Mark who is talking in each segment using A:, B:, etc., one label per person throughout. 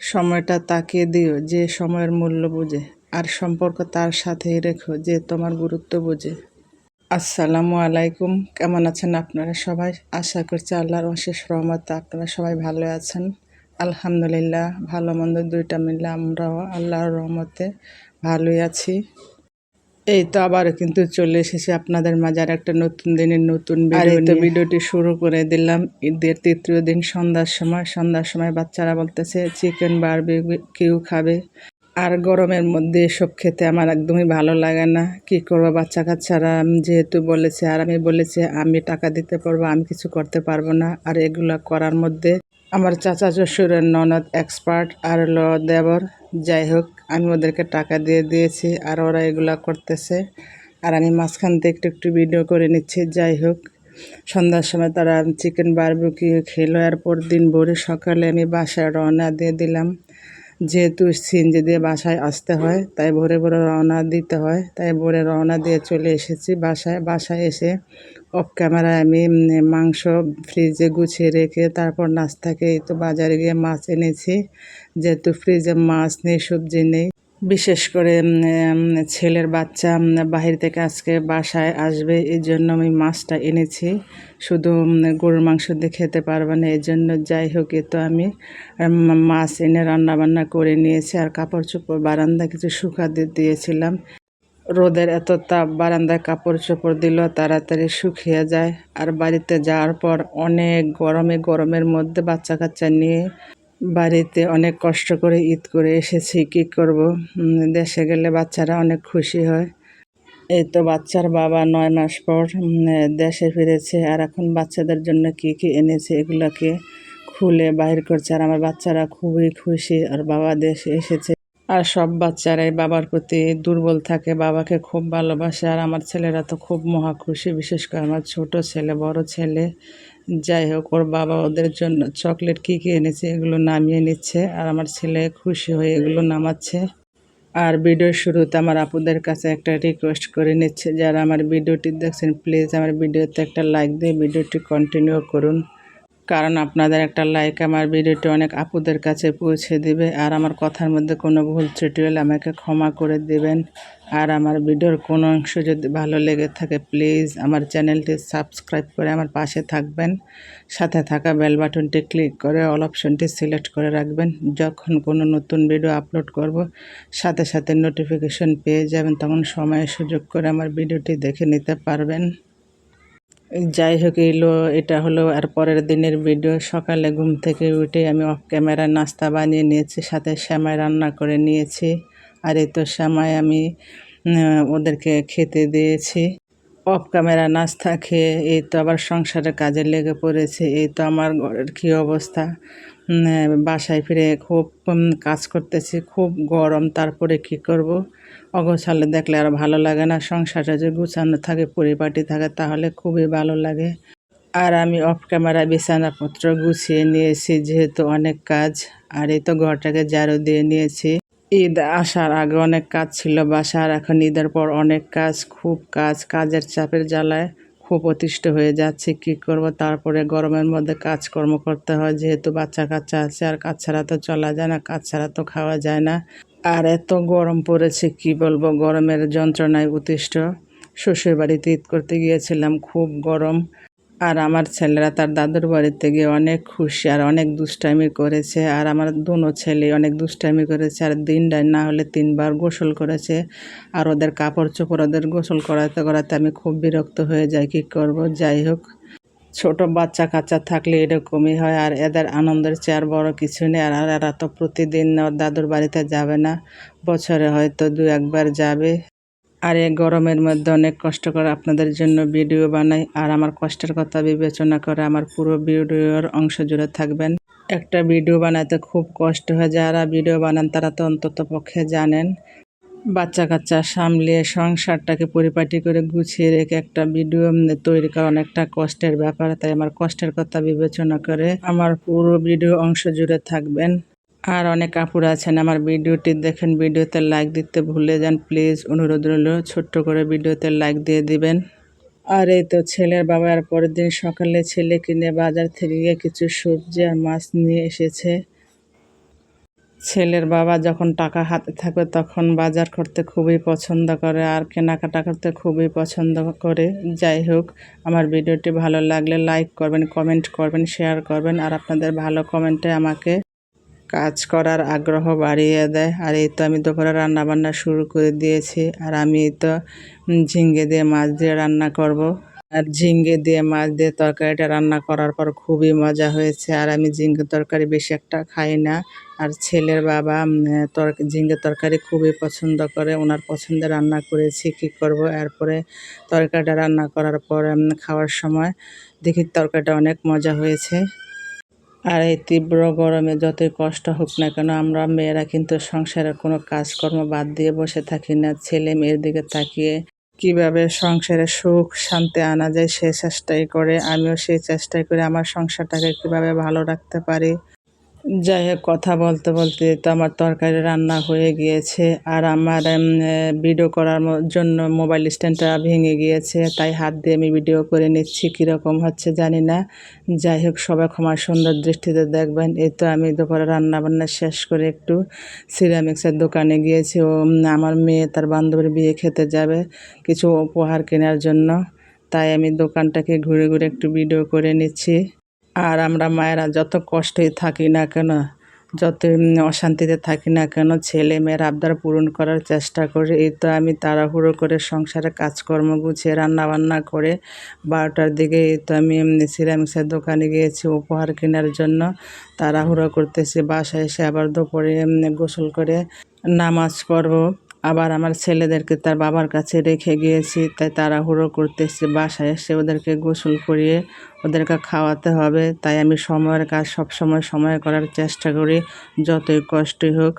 A: সময়টা তাকে দিও, যে সময়ের মূল্য বুঝে, আর সম্পর্ক তার সাথেই রেখো, যে তোমার গুরুত্ব বুঝে। আসসালামু আলাইকুম, কেমন আছেন আপনারা সবাই? আশা করছি আল্লাহর অশেষ রহমতে আপনারা সবাই ভালো আছেন। আলহামদুলিল্লাহ, ভালো মন্দ দুইটা মিললে আমরাও আল্লাহর রহমতে ভালোই আছি। এই তো আবার কিন্তু চলে এসেছে আপনাদের মাঝে আর একটা নতুন দিনের নতুন ভিডিও ভিডিওটি শুরু করে দিলাম। ঈদের তৃতীয় দিন সন্ধ্যার সময়। সন্ধ্যার সময় বাচ্চারা বলতেছে চিকেন বারবি কেউ খাবে। আর গরমের মধ্যে এসব খেতে আমার একদমই ভালো লাগে না। কি করব বাচ্চা কাচ্চারা? যেহেতু বলেছে আর আমি বলেছি আমি টাকা দিতে পারব আমি কিছু করতে পারব না। আর এগুলো করার মধ্যে আমার চাচা শ্বশুরের ননদ এক্সপার্ট আর ল দেবর। যাই হোক, আমি ওদেরকে টাকা দিয়ে দিয়েছি আর ওরা এগুলা করতেছে। আর আমি মাঝখান থেকে একটু একটু ভিডিও করে নিচ্ছি। যাই হোক, সন্ধ্যার সময় তারা চিকেন বারবিকিউ খেলো। এরপর পর দিন ভোরে সকালে আমি বাসায় রওনা দিয়ে দিলাম। যেহেতু সিএনজি দিয়ে বাসায় আসতে হয়, তাই ভোরে ভোরে রওনা দিতে হয়। তাই ভোরে রওনা দিয়ে চলে এসেছি বাসায়। বাসায় এসে অফ ক্যামেরায় আমি মাংস ফ্রিজে গুছিয়ে রেখে তারপর নাস্তাকে তো বাজারে গিয়ে মাছ এনেছি। যেহেতু ফ্রিজে মাছ নেই, সবজি নেই। বিশেষ করে ছেলের বাচ্চা বাহির থেকে আজকে বাসায় আসবে, এই জন্য আমি মাছটা এনেছি। শুধু গরুর মাংস দিয়ে খেতে পারবে না, এই জন্য যাই হোক, এ তো আমি মাছ এনে রান্না বান্না করে নিয়েছি। আর কাপড় চোপড়, বারান্দা কিছু শুকা দিয়ে দিয়েছিলাম। রোদের এত তাপ বারান্দায় কাপড় চোপড় দিল, তাড়াতাড়ি শুকিয়ে যায়। আর বাড়িতে যাওয়ার পর অনেক গরমে, গরমের মধ্যে বাচ্চা কাচ্চা নিয়ে বাড়িতে অনেক কষ্ট করে ঈদ করে এসেছি, কি করব? দেশে গেলে বাচ্চারা অনেক খুশি হয়। এই তো বাচ্চার বাবা নয় মাস পর দেশে ফিরেছে আর এখন বাচ্চাদের জন্য কি কি এনেছে এগুলোকে খুলে বাহির করছে। আর আমার বাচ্চারা খুবই খুশি আর বাবা দেশে এসেছে। আর সব বাচ্চারাই বাবার প্রতি দুর্বল থাকে, বাবাকে খুব ভালোবাসে। আর আমার ছেলেরা তো খুব মহা খুশি, বিশেষ করে আমার ছোট ছেলে, বড় ছেলে। যাই হোক, ওর বাবা ওদের জন্য চকলেট কী কী এনেছে এগুলো নামিয়ে নিচ্ছে আর আমার ছেলে খুশি হয়ে এগুলো নামাচ্ছে। আর ভিডিওর শুরুতে আমার আপুদের কাছে একটা রিকোয়েস্ট করে নিচ্ছে, যারা আমার ভিডিওটি দেখছেন প্লিজ আমার ভিডিওতে একটা লাইক দিয়ে ভিডিওটি কন্টিনিউ করুন। কারণ আপনাদের একটা লাইক আমার ভিডিওটি অনেক আপুদের কাছে পৌঁছে দিবে। আর আমার কথার মধ্যে কোনো ভুল ত্রুটি হলে আমাকে ক্ষমা করে দেবেন। আর আমার ভিডিওর কোনো অংশ যদি ভালো লেগে থাকে প্লিজ আমার চ্যানেলটি সাবস্ক্রাইব করে আমার পাশে থাকবেন। সাথে থাকা বেল বাটনটি ক্লিক করে অল অপশনটি সিলেক্ট করে রাখবেন। যখন কোনো নতুন ভিডিও আপলোড করব, সাথে সাথে নোটিফিকেশন পেয়ে যাবেন, তখন সময় সুযোগ করে আমার ভিডিওটি দেখে নিতে পারবেন। যাই হোক, এলো, এটা হলো আর পরের দিনের ভিডিও। সকালে ঘুম থেকে উঠে আমি অফ ক্যামেরা নাস্তা বানিয়ে নিয়েছি, সাথে শ্যামাই রান্না করে নিয়েছি। আর এই তো শ্যামাই, আমি ওদেরকে খেতে দিয়েছি। অফ ক্যামেরা নাস্তা খেয়ে এই তো আবার সংসারের কাজে লেগে পড়েছে, এই তো আমার ঘরের কী অবস্থা। বাসায় ফিরে খুব কাজ করতেছি, খুব গরম, তারপরে কি করব? অগোছালে দেখলে আর ভালো লাগে না, সংসারটা যে গুছানো থাকে, পরিপাটি থাকে, তাহলে খুবই ভালো লাগে। আর আমি অফ ক্যামেরা বিছানাপত্র গুছিয়ে নিয়েছি, যেহেতু অনেক কাজ, আর এই তো ঘরটাকে জারো দিয়ে নিয়েছি। ঈদ আসার আগে অনেক কাজ ছিল বাসার, এখন ঈদের পর অনেক কাজ, খুব কাজ, কাজের চাপের জ্বালায়। খুব অতিষ্ঠ হয়ে যাচ্ছে, কি করব? তারপরে গরমের মধ্যে কাজকর্ম করতে হয়, যেহেতু বাচ্চা কাচ্চা আছে, আর কাজ ছাড়া তো চলা যায় না, কাজ ছাড়া তো খাওয়া যায় না। আর এত গরম পড়েছে, কি বলব? গরমের যন্ত্রণায় অতিষ্ঠ শ্বশুর বাড়িতে ঈদ করতে গিয়েছিলাম, খুব গরম। আর আমার ছেলেরা তার দাদুর বাড়িতে গিয়ে অনেক খুশি আর অনেক দুষ্টামি করেছে। আর আমার দুনো ছেলে অনেক দুষ্টামি করেছে। আর দিনটাই না হলে তিনবার গোসল করেছে। আর ওদের কাপড় চোপড় ওদের গোসল করাতে করাতে আমি খুব বিরক্ত হয়ে যাই। কী করব? যাই হোক। ছোট বাচ্চা কাচ্চা থাকলে এরকমই হয়। আর এদের আনন্দের চেয়ার বড় কিছু নেই। আর এরা তো প্রতিদিন দাদুর বাড়িতে যাবে না। বছরে হয়তো দু একবার যাবে। আর এই গরমের মধ্যে অনেক কষ্ট করে আপনাদের জন্য ভিডিও বানাই, আর আমার কষ্টের কথা বিবেচনা করে আমার পুরো ভিডিওর অংশ জুড়ে থাকবেন। একটা ভিডিও বানাতে খুব কষ্ট হয়, যারা ভিডিও বানান তারা তো অন্তত পক্ষে জানেন। বাচ্চা কাচ্চা সামলিয়ে সংসারটাকে পরিপাটি করে গুছিয়ে রেখে একটা ভিডিও তৈরি করা অনেকটা কষ্টের ব্যাপার, তাই আমার কষ্টের কথা বিবেচনা করে আমার পুরো ভিডিও অংশ জুড়ে থাকবেন। আর অনেক কাপড় আছেন। আমার ভিডিওটি দেখেন, ভিডিওতে লাইক দিতে ভুলে যান। প্লিজ অনুরোধ রইল, ছোট্ট করে ভিডিওতে লাইক দিয়ে দিবেন। আর এই তো ছেলের বাবা, আর পরের দিন সকালে ছেলে কিনে বাজার থেকে গিয়ে কিছু সবজি আর মাছ নিয়ে এসেছে। ছেলের বাবা যখন টাকা হাতে থাকবে, তখন বাজার করতে খুবই পছন্দ করে আর কেনাকাটা করতে খুবই পছন্দ করে। যাই হোক, আমার ভিডিওটি ভালো লাগলে লাইক করবেন কমেন্ট করবেন শেয়ার করবেন। আর আপনাদের ভালো কমেন্টে আমাকে কাজ করার আগ্রহ বাড়িয়ে দেয়। আর এই তো আমি দুপুরে রান্না বান্না শুরু করে দিয়েছি। আর আমি তো ঝিঙ্গে দিয়ে মাছ দিয়ে রান্না করব। আর ঝিঙ্গে দিয়ে মাছ দিয়ে তরকারিটা রান্না করার পর খুবই মজা হয়েছে। আর আমি ঝিঙ্গে তরকারি বেশি একটা খাই না। আর ছেলের বাবা তর ঝিঙ্গে তরকারি খুবই পছন্দ করে। ওনার পছন্দে রান্না করেছি, কি করব? এরপরে তরকারিটা রান্না করার পর খাওয়ার সময় দেখি তরকারিটা অনেক মজা হয়েছে। আর এই তীব্র গরমে যতই কষ্ট হোক না কেন, আমরা মেয়েরা কিন্তু সংসারের কোনো কাজকর্ম বাদ দিয়ে বসে থাকি না। ছেলে মেয়ের দিকে তাকিয়ে কীভাবে সংসারে সুখ শান্তি আনা যায় সে চেষ্টাই করে, আমিও সেই চেষ্টাই করে আমার সংসারটাকে কীভাবে ভালো রাখতে পারি। যাই হোক, কথা বলতে বলতে তো আমার তরকারি রান্না হয়ে গিয়েছে আর আমার ভিডিও করার জন্য মোবাইল স্ট্যান্ডটা ভেঙে গিয়েছে, তাই হাত দিয়ে আমি ভিডিও করে নিচ্ছি, কীরকম হচ্ছে জানি না। যাই হোক, সবাই ক্ষমা সুন্দর দৃষ্টিতে দেখবেন। এই তো আমি দুপুরে রান্না বান্না শেষ করে একটু সিরামিক্সের দোকানে গিয়েছি ও আমার মেয়ে তার বান্ধবীর বিয়ে খেতে যাবে কিছু উপহার কেনার জন্য। তাই আমি দোকানটাকে ঘুরে ঘুরে একটু ভিডিও করে নিচ্ছি। আর আমরা মায়েরা যত কষ্টই থাকি না কেন, যত অশান্তিতে থাকি না কেন, ছেলে মেয়ের আবদার পূরণ করার চেষ্টা করি। এই তো আমি তাড়াহুড়ো করে সংসারে কাজকর্ম গুছিয়ে রান্নাবান্না করে বারোটার দিকে এই তো আমি সিরামিক্সের দোকানে গিয়েছি উপহার কেনার জন্য। তাড়াহুড়ো করতেছি, বাসায় এসে আবার দুপুরে গোসল করে নামাজ পড়ব। আবার আমার ছেলেদেরকে তার বাবার কাছে রেখে গিয়েছি, তাই তাড়াহুড়ো করতেছি। বাসায় এসে ওদেরকে গোসল করিয়ে ওদেরকে খাওয়াতে হবে, তাই আমি সময়ের কাজ সব সময় করার চেষ্টা করি, যতই কষ্টই হোক।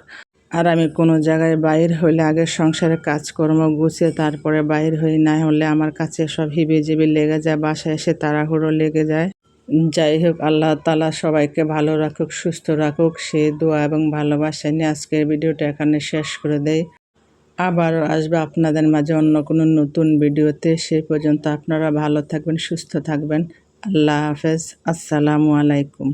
A: আর আমি কোনো জায়গায় বাইর হইলে আগে সংসারের কাজকর্ম গুছিয়ে তারপরে বাইর হই, না হলে আমার কাছে সব হিবিজিবি লেগে যায়, বাসায় এসে তাড়াহুড়ো লেগে যায়। যাই হোক, আল্লাহ তালা সবাইকে ভালো রাখুক, সুস্থ রাখুক, সে দোয়া এবং ভালোবাসা নিয়ে আজকের ভিডিওটা এখানে শেষ করে দেয় আবারও আসবে আপনাদের মাঝে অন্য কোনো নতুন ভিডিওতে। সেই পর্যন্ত আপনারা ভালো থাকবেন, সুস্থ থাকবেন। আল্লাহ হাফেজ। আসসালামু আলাইকুম।